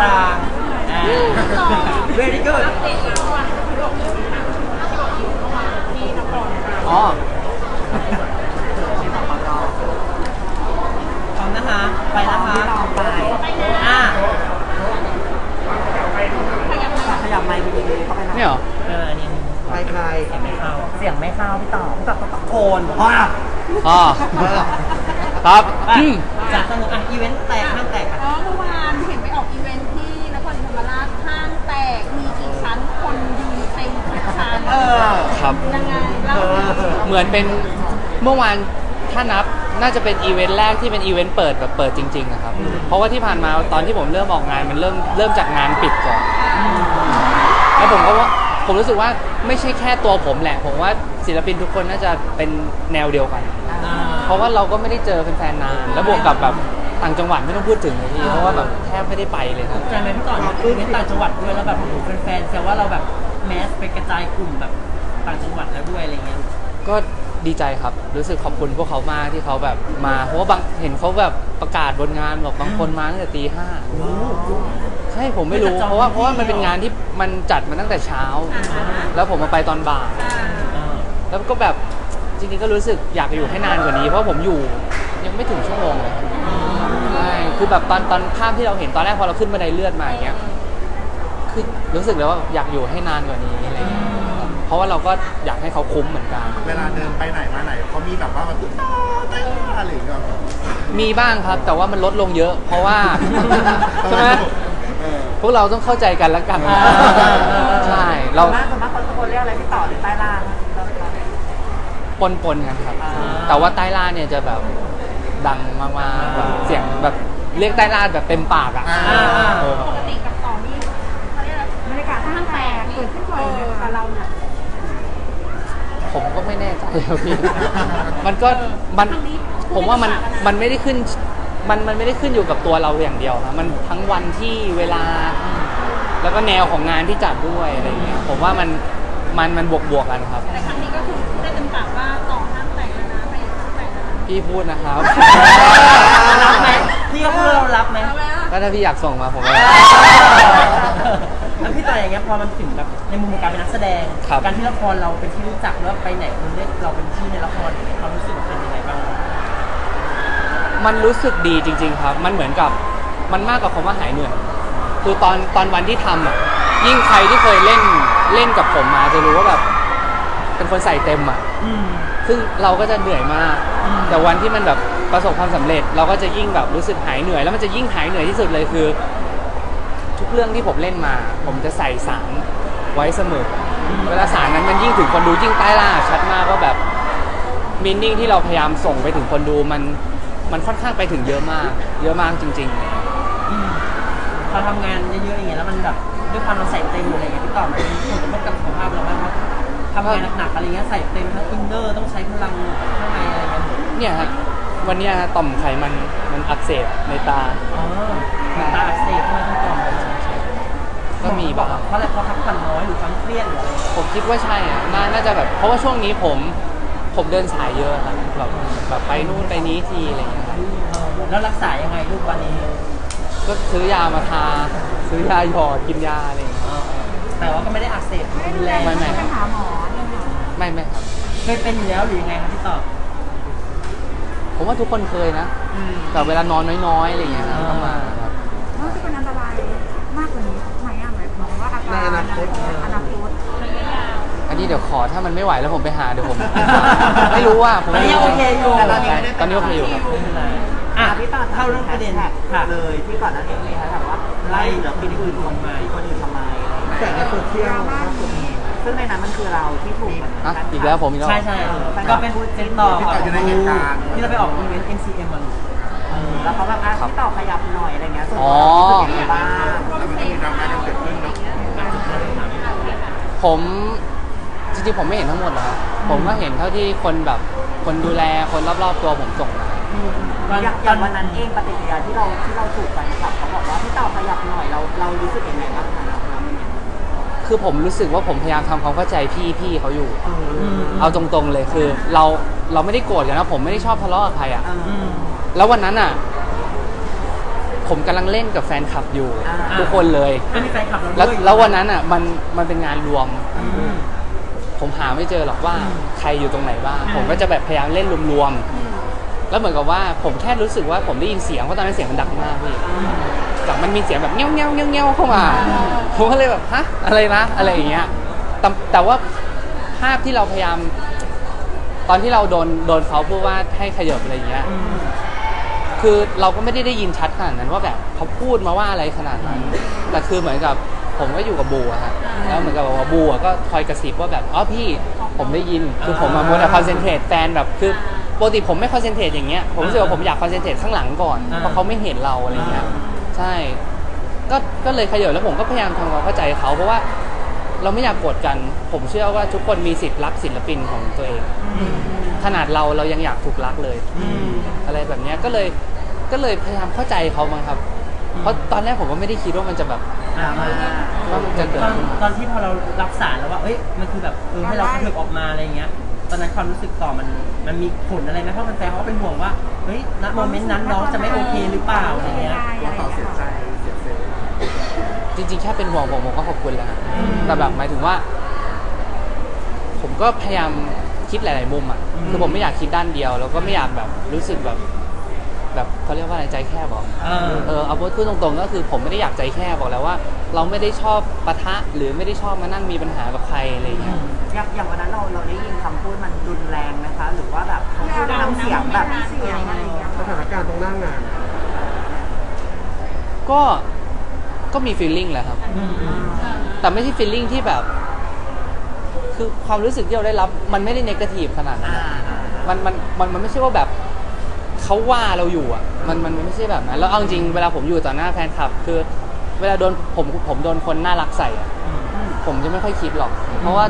กลางอ่า very good อ๋อพร้อมนะคะ ไปนะคะไปอะขยับไมค์ไปดีๆเข้าไปนะนี่เหรอ เออนี่ใครใครเสียงไม่เข้าเสียงไม่เข้าพี่ต่อพี่ต่อต้องตะโกนอ๋ออ๋อครับ ไปอืมจากสนุกอะอีเวนต์แตกห้างแตกอะเออเมื่อวานเห็นไปออกอีเวนท์ กมีกี่ชั้นคนยืนเต็มทุกชั้นเออ ครับ ยังไงเล่าสิเหมือนเป็นเมื่อวานถ้านับน่าจะเป็นอีเวนต์แรกที่เป็นอีเวนต์เปิดแบบเปิดจริงๆนะครับ เพราะว่าที่ผ่านมาตอนที่ผมเริ่มออกงานมันเริ่มเริ่มจากงานปิดก่อน แล้วผมก็ว่าผมรู้สึกว่าไม่ใช่แค่ตัวผมแหละ ผมว่าศิลปินทุกคนน่าจะเป็นแนวเดียวกันอ่าเพราะว่าเราก็ไม่ได้เจอแฟนๆนาน แล้วบวกกับแบบ ต่างจังหวัดไม่ต้องพูดถึงเลยพี่เพราะว่าแบบแทบไม่ได้ไปเลยครับ ใจไหมพี่ต่อเนี่ยอีเวนต์ต่างจังหวัดด้วยแล้วแบบโอ้โหแฟนๆแซวว่าเราแบบแมสไปกระจายกลุ่มแบบต่างจังหวัดแล้วด้วยอะไรเงี้ย ก็ดีใจครับ รู้สึกขอบคุณพวกเขามากที่เขาแบบมา เพราะว่าบางเห็นเขาแบบประกาศบนงานบอกบางคนมาตั้งแต่ตีห้าใช่ผมไม่รู้ เพราะว่าเพราะว่ามันเป็นงานที่มันจัดมาตั้งแต่เช้า แล้วผมมาไปตอนบ่ายอ่าแล้วก็แบบจริงๆก็รู้สึกอยากอยู่ให้นานกว่านี้ เพราะผมอยู่ยังไม่ถึงชั่วโมงเลย ครับใช่คือแบบตอนตอนภาพที่เราเห็นตอนแรกพอเราขึ้นบันไดเลื่อนมาอย่างเงี้ยคือรู้สึกเลยว่าอยากอยู่ให้นานกว่านี้อะไรเงี้ยเพราะว่าเราก็อยากให้เขาคุ้มเหมือนกัน เวลาเดินไปไหนมาไหนเขามีแบบว่าแบบตุ๊ดตาเต้นอะไรอย่างเงี้ยมีบ้างครับ แต่ว่ามันลดลงเยอะ เพราะว่าใช่ไหมเออพวกเราต้องเข้าใจกันแล้วกันอ่าใช่เราส่วนมากส่วนมากคนตะโกนเรียกอะไรพี่ต่อหรือใต้ล่างนะปนปนๆกันครับอ่าแต่ว่าใต้ล่าเนี่ยจะแบบดังมากๆแบบเสียงแบบ เรียกใต้ล่าแบบเต็มปากอะอ่า เออปกติกับต่อนี่เขาเรียกอะไรบรรยากาศห้างแตกเกิดขึ้นบ่อยไหมกับเราเนี่ย ผมก็ไม่แน่ใจครับพี่ มันก็มันผมว่ามันมันไม่ได้ขึ้นมันมันไม่ได้ขึ้นอยู่กับตัวเราอย่างเดียวครับมันทั้งวันที่เวลา แล้วก็แนวของงานที่จัดด้วยอะไรอย่างเงี้ยผมว่ามันมันมันบวกบวกๆกันครับ แต่ครั้งนี้ก็คือพูดได้เต็มปากว่าต่อห้างแตกแล้วนะไปห้างแตกแล้วนะพี่พูดนะครับ รับไหม พี่ก็พูดว่าเรารับไหมเอาแล้วก็ถ้าพี่อยากส่งมาผมก็แล้วพี่ต่ออย่างเงี้ยพอมันถึงแบบในมุมของการเป็นนักแสดง ครับ การที่ละครเราเป็นที่รู้จักแล้วไปไหนคนเรียกเราเป็นที่ในละครอย่างเงี้ยความรู้สึกเป็นยังไงบ้างมันรู้สึกดีจริง ๆ ครับ มันเหมือนกับมันมากกว่าคำว่าหายเหนื่อย คือตอนตอนวันที่ทำอะยิ่งใครที่เคยเล่นเล่นกับผมมาจะรู้ว่าแบบเป็น คนใส่เต็มอะอืม ซึ่งเราก็จะเหนื่อยมาก อืม แต่วันที่มันแบบประสบความสำเร็จ เราก็จะยิ่งแบบรู้สึกหายเหนื่อย แล้วมันจะยิ่งหายเหนื่อยที่สุดเลยคือ ทุกเรื่องที่ผมเล่นมา ผมจะใส่สารไว้เสมออเวลาสารนั้นมันยิ่งถึงคนดูยิ่งใต้ล่าชัดมากว่าแบบมินนิ่งที่เราพยายามส่งไปถึงคนดูมันมันค่อนข้างไปถึงเยอะมาก เยอะมากจริง ๆ อืมพอทำงานเยอะๆอย่างเงี้ยแล้วมันแบบด้วยความเราใส่เต็มอะไรอย่างเงี้ยพี่ต่อมันมีผลกระทบกับสุขภาพเราบ้างไหม ทำงานหนักๆอะไรเงี้ยใส่เต็มทั้งอินเนอร์ต้องใช้พลังข้างในอะไรเงี้ยเนี่ยฮะวันเนี้ยฮะต่อมไขมันมันอักเสบในตา อ๋อตาอักเสบใช่ไหมพี่ต่อก็มีบ้าง เพราะอะไรเพราะพักผ่อนน้อยหรือความเครียดหรืออะไรผมคิดว่าใช่อะนาน่าจะแบบ เพราะว่าช่วงนี้ผมผมเดินสายเยอะครับแบบแบบไปนู่นไปนี้ทีอะไรเงี้ยครับเออแล้วรักษายังไงลูกวันนี้ก็ซื้อยามาทา ซื้อยาหยอดกินยาอะไรอย่างเงี้ยเออแต่ว่าก็ไม่ได้อักเสบรุนแรง ไม่ไม่ ไปหาหมอเนี่ยเหรอ ไม่ไม่ครับ เคยเป็นอยู่แล้วหรือยังไงครับพี่ต่อผมว่าทุกคนเคยนะ อืม แต่เวลานอนน้อยๆอะไรเงี้ยครับอ่าก็มาครับมันจะเป็นอันตรายมากกว่านี้ไหมอะหมายความว่าอาการในอนาคต อนาคตระยะยาวอันนี้เดี๋ยวขอถ้ามันไม่ไหวแล้วผมไปหาเดี๋ยวผม ไม่รู้ว่าผมตอนนี้ยังโอเคอยู่แต่ตอนนี้ไม่ได้ ตอนนี้โอเคอยู่ครับไม่เป็นไรอะอะพี่ต่อเข้าเรื่องประเด็นแท็กค่ะ เลยที่ก่อนหน้านี้มีแฮชแท็กว่าไล่เหลือปีอื่นทำไมคนอื่นทำไมแต่ในโซเชียล ซึ่งในนั้นมันคือเราที่ถูกเหมือนอะอีกแล้วผมอีกแล้วใช่ใช่ก็เป็นเป็นต่อกับที่เราไปออกอีเวนต์ NCM มาลูกแล้วเขาแบบอะครับพี่ต่อขยับหน่อยอะไรเงี้ยส่วนอ๋อตัวเรารู้สึกยังไงบ้าง แล้วมันก็มีดราม่ากันเกิดขึ้นเนาะผมจริงๆผมไม่เห็นทั้งหมดหรอกครับผมก็เห็นเท่าที่คนแบบคนดูแลคนรอบๆตัวผมส่งมา อย่างอย่างวันนั้นเองปฏิกิริยาที่เราที่เราถูกแฟนคลับเขาบอกว่าพี่ต่อขยับหน่อยเราเรารู้สึกยังไงบ้างคะเราเรา คือผมรู้สึกว่าผมพยายามทำความเข้าใจพี่พี่เขาอยู่อืมเอาตรงๆเลยคือ เราเราไม่ได้โกรธกันนะผมไม่ได้ชอบทะเลาะกับใครอะเอออืมแล้ววันนั้นอะ ผมกำลังเล่นกับแฟนคลับอยู่ อ่า ทุกคนเลย ก็มีแฟนคลับเราแล้วด้วยแล้ววันนั้นอะมันมันเป็นงานรวม อืม ผมหาไม่เจอหรอกว่าใครอยู่ตรงไหนบ้างอ่าผมก็จะแบบพยายามเล่นรวมๆแล้วเหมือนกับว่าผมแค่รู้สึกว่าผมได้ยินเสียงเพราะตอนนั้นเสียงมันดังมากพี่ แบบมันมีเสียงแบบเงี้ยวเงี้ยวเงี้ยวเงี้ยวเข้ามาผมก็เลยแบบฮะอะไรนะอะไรอย่างเงี้ยแต่แต่ว่าภาพที่เราพยายาม ตอนที่เราโดนโดนเขาพูดว่าให้ขยับอะไรอย่างเงี้ยคือเราก็ไม่ได้ได้ยินชัดขนาดนั้นว่าแบบเขาพูดมาว่าอะไรขนาดนั้นแต่คือเหมือนกับผมก็อยู่กับบูอะครับแล้วเหมือนกับว่าบูอะก็คอยกระซิบว่าแบบอ๋อพี่ผมได้ยินคือผมมาโมแต่คอนเซนเทรตแฟนแบบคือปกติผมไม่คอนเซนเทรตอย่างเงี้ยผมรู้สึกว่าผมอยากคอนเซนเทรตข้างหลังก่อนเพราะเขาไม่เห็นเราอะไรเงี้ย ใช่ ก็ก็เลยขยับแล้วผมก็พยายามทำความเข้าใจเขาเพราะว่าเราไม่อยากโกรธกัน ผมเชื่อว่าทุกคนมีสิทธิ์รักศิลปินของตัวเอง ขนาดเราเรายังอยากถูกรักเลยอืมอะไรแบบเนี้ยก็เลยก็เลยพยายามเข้าใจเขามั้งครับ เพราะตอนแรกผมก็ไม่ได้คิดว่ามันจะแบบอ่ามาว่ามันจะเกิดตอนขึ้นตอนที่พอเรารับสารแล้วว่า เอ้ย มันคือแบบ เออ ให้เราเถิบออกมาอะไรเงี้ย ตอนนั้นความรู้สึกต่อมันมันมีผลอะไรไหมเพราะมันแฟนเขาก็เป็นห่วงว่าเฮ้ยณโมเมนต์นั้นน้องจะไม่โอเคหรือเปล่าอะไรเงี้ยว่าเขาเสียใจเสียเซลล์จริงๆ แค่เป็นห่วงผมผมก็ขอบคุณแล้วฮะแต่แบบหมายถึงว่า ผมก็พยายามคิดหลาย ๆ มุมอะอืมคือผมไม่อยากคิดด้านเดียว แล้วก็ไม่อยากแบบรู้สึกแบบ แบบเขาเรียกว่าอะไรใจแคบบอกเออ เออเอาพูดตรงๆ ก็คือผมไม่ได้อยากใจแคบบอกแล้วว่า เราไม่ได้ชอบปะทะหรือไม่ได้ชอบมานั่งมีปัญหากับใครอะไรอย่างเงี้ย อย่างอย่างวันนั้นเราเราได้ยินคำพูดมันรุนแรงไหมคะ หรือว่าแบบเขาพูดด้วยน้ำเสียงแบบเสียงอะไรอย่างเงี้ยสถานการณ์ตรงหน้างานก็ก็มี feeling แหละครับอืมอืมแต่ไม่ใช่ feeling ที่แบบ คือความรู้สึกที่เราได้รับ มันไม่ได้ negative ขนาดนั้นอ่าอะอ่ามันมันมันมันไม่ใช่ว่าแบบ เขาว่าเราอยู่อะมันมันมันไม่ใช่แบบนั้นแล้วเอาจริงๆเวลาผมอยู่ต่อหน้าแฟนคลับ คือ เวลาโดนผมผมโดนคนน่ารักใส่อะผมจะไม่ค่อยคิดหรอก เพราะว่า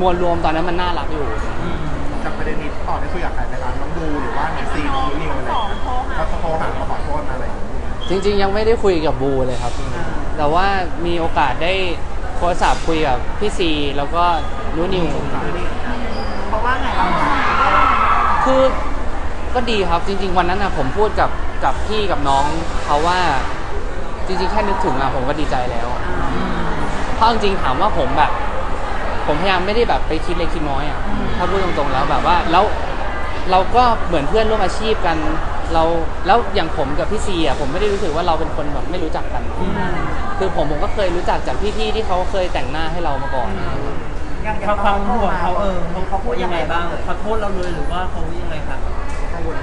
มวลรวมตอนนั้นมันน่ารักอยู่อืมจากประเด็นนี้ต่อได้คุยกับใครไหมคะน้องดูหรือว่าน้องซีน้องนิวอะไรอย่างเงี้ยเขาโทรหามาขอโทษมาอะไรอย่างเงี้ยจริง ๆ ยังไม่ได้คุยกับบูเลยครับ แต่ว่ามีโอกาสได้โทรศัพท์คุยกับพี่ซีแล้วก็นุนิว เพราะว่าไงบ้างคะคือ ก็ดีครับจริง ๆ วันนั้นนะผมพูดกับกับพี่กับน้องเขาว่าจริงๆแค่นึกถึงอะผมก็ดีใจแล้วเพราะจริงๆถามว่าผมแบบ ผมพยายามไม่ได้แบบไปคิดเล็กคิดน้อยอะถ้าพูดตรงๆแล้วแบบว่าแล้วเราก็เหมือนเพื่อนร่วมอาชีพกัน เราแล้วอย่างผมกับพี่ซีอะผมไม่ได้รู้สึกว่าเราเป็นคนแบบไม่รู้จักกัน คือผมผมก็เคยรู้จักจากพี่ๆที่เขาเคยแต่งหน้าให้เรามาก่อนอย่างอย่าเขางความห่วงเขาเออเขาเขาพูพูดดยัยังงไงไงบ้าบ้างงขอโทษเราเลยหรือว่าเขายังไงครับ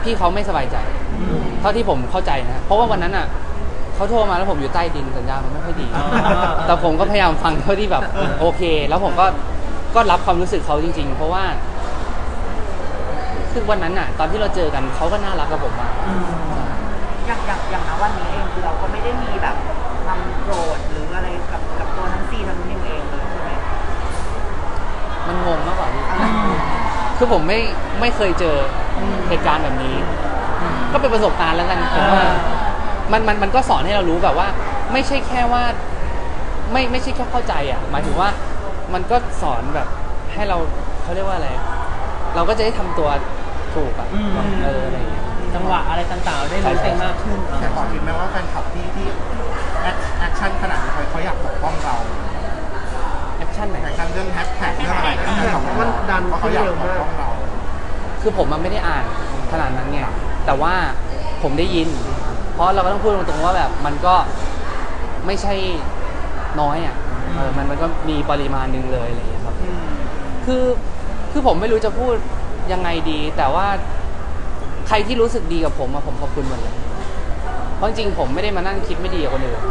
พี่เขาไม่สบายใจ เท่าที่ผมเข้าใจนะ เพราะว่าวันนั้นอะเขาโทรมาแล้วผมอยู่ใต้ดินสัญญาณมันไม่ค่อยดีอ๋อแต่ผมก็พยายามฟังเท่าที่แบบโอเค แล้วผมก็ก็รับความรู้สึกเขาจริง ๆ เพราะว่าคือวันนั้นอะ ตอนที่เราเจอกันเขาก็น่ารักกับผมมากอย่างอย่างอย่างณวันนี้เองคือเราก็ไม่ได้มีแบบความโกรธหรืออะไรกับกับตัวทั้งซีทั้งนิวเองเลยใช่ไหมมันงงมากกว่าพี่คือผมไม่ไม่เคยเจอ เหตุการณ์แบบนี้ ก็เป็นประสบการณ์แล้วกันผมว่ามันมันมันก็สอนให้เรารู้แบบว่า ไม่ใช่แค่ว่า ไม่ไม่ใช่แค่เข้าใจอะหมายถึงว่ามันก็สอนแบบให้เราเขาเรียกว่าอะไร เราก็จะได้ทำตัวถูกอะอืมแบบเอออะไรอย่างเงี้ย จังหวะอะไรต่างๆ ได้รู้เต็มมากขึ้นแต่ขอคิดไหมว่าแฟนคลับที่ที่แอคแอคชั่นขนาดนี้เขาอยากปกป้องเราแอคชั่นไหน แอคชั่นเรื่องแฮชแท็กเรื่องอะไรกันแต่ว่ามันดันว่าเขาอยากปกป้องเรา คือผมมันไม่ได้อ่านขนาดนั้นไงแต่ว่าผมได้ยิน เพราะเราก็ต้องพูดตรงๆว่าแบบมันก็ไม่ใช่น้อยอะเออมันมันก็มีปริมาณหนึ่งเลยอะไรอย่างเงี้ยครับ คือคือผมไม่รู้จะพูดยังไงดี แต่ว่าใครที่รู้สึกดีกับผมอะผมขอบคุณหมดเลย เพราะจริงๆผมไม่ได้มานั่งคิดไม่ดีกับคนอื่น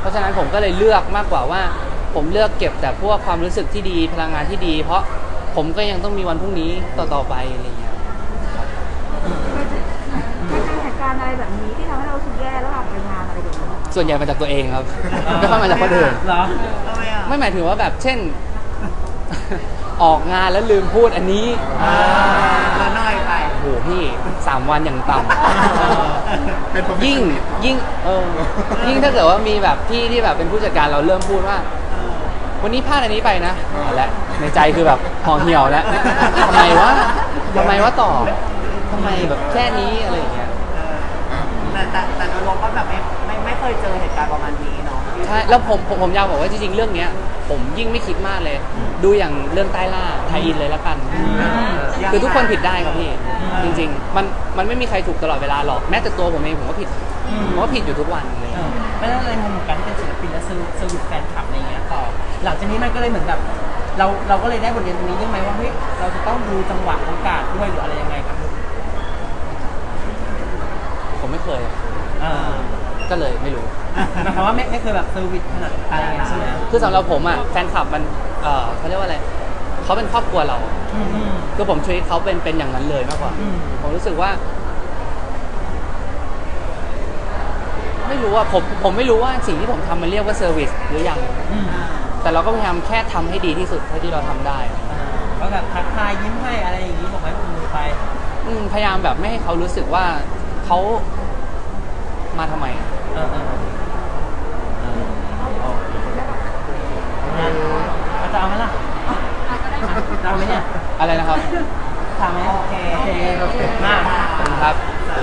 เพราะฉะนั้นผมก็เลยเลือกมากกว่าว่า ผมเลือกเก็บแต่พวกความรู้สึกที่ดีพลังงานที่ดี เพราะ ผมก็ยังต้องมีวันพรุ่งนี้ต่อๆไปอะไรอย่างเงี้ยไม่มีเหตุการณ์อะไรแบบนี้ที่ทำให้เรารู้สึกแย่แล้วแบบไปงานอะไรแบบนี้ส่วนใหญ่มาจากตัวเองครับ ไม่ค่อยมาจากคนอื่น เหรอทำไมอะไม่หมายถึงว่าแบบเช่น ออกงานแล้วลืมพูดอันนี้อ่าแล้วน้อยไป โอ้โหพี่สามวันอย่างต่ำ เป็นยิ่งยิ่งเออยิ่งถ้าเกิดว่ามีแบบพี่ที่แบบเป็นผู้จัดการเราเริ่มพูดว่า วันนี้พลาดอันนี้ไปนะเอาละในใจคือแบบห่อเหี่ยวแล้วทำไมวะทำไมวะต่อทำไมแบบแค่นี้อะไรอย่างเงี้ยแต่แต่แต่แต่โดยรวมก็แบบไม่ไม่ไม่เคยเจอเหตุการณ์ประมาณนี้เนาะใช่แล้วผมผมผมอยากบอกว่าจริงๆเรื่องเนี้ย ผมยิ่งไม่คิดมากเลย ดูอย่างเรื่องใต้ล่าไทยอินเลยละกัน คือทุกคนผิดได้ครับพี่ จริง ๆ มันมันไม่มีใครถูกตลอดเวลาหรอกแม้แต่ตัวผมเองผมก็ผิดผมก็ผิดอยู่ทุกวันเลยเออไม่ได้ในมุมของการที่เป็นศิลปินและเซอร์เซอร์วิสแฟนคลับอะไรเงี้ยต่อ หลังจากนี้มันก็เลยเหมือนแบบเราเราก็เลยได้บทเรียนตรงนี้ด้วยไหมว่าเฮ้ยเราจะต้องดูจังหวะโอกาสด้วยหรืออะไรยังไงครับผมไม่เคยเออก็เลยไม่รู้ หมายความว่าไม่ไม่เคยแบบเซอร์วิสขนาดอะไรอย่างเงี้ยใช่ไหมคือสำหรับผมอะแฟนคลับมันเออเขาเรียกว่าอะไรเขาเป็นครอบครัวเรา อืมอืม คือผมช่วยเขาเป็นเป็นอย่างนั้นเลยมากกว่า อืม ผมรู้สึกว่า ไม่รู้ว่าผมผมไม่รู้ว่าสิ่งที่ผมทำมันเรียกว่าเซอร์วิสหรือยัง อืม แต่เราก็พยายามแค่ทำให้ดีที่สุดเท่าที่เราทำได้อ่าก็แบบทักทายยิ้มให้อะไรอย่างงี้บอกไม้บอกมือไป อืมพยายามแบบไม่ให้เขารู้สึกว่าเขามาทำไม เออเออเออโอเคงั้นเอาจะเอาไหมล่ะจะเอาไหมเนี่ยอะไรนะครับทำไหมโอเคโอเคโอเคมากขอบคุณครับ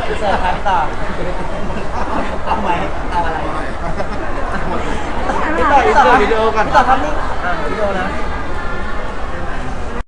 พี่เสิร์ฟครับพี่ต่อเอาไว้เอาอะไร พี่ต่อวิดีโอครันพี่ต่อทำนี่อ่าวิดีโอนะ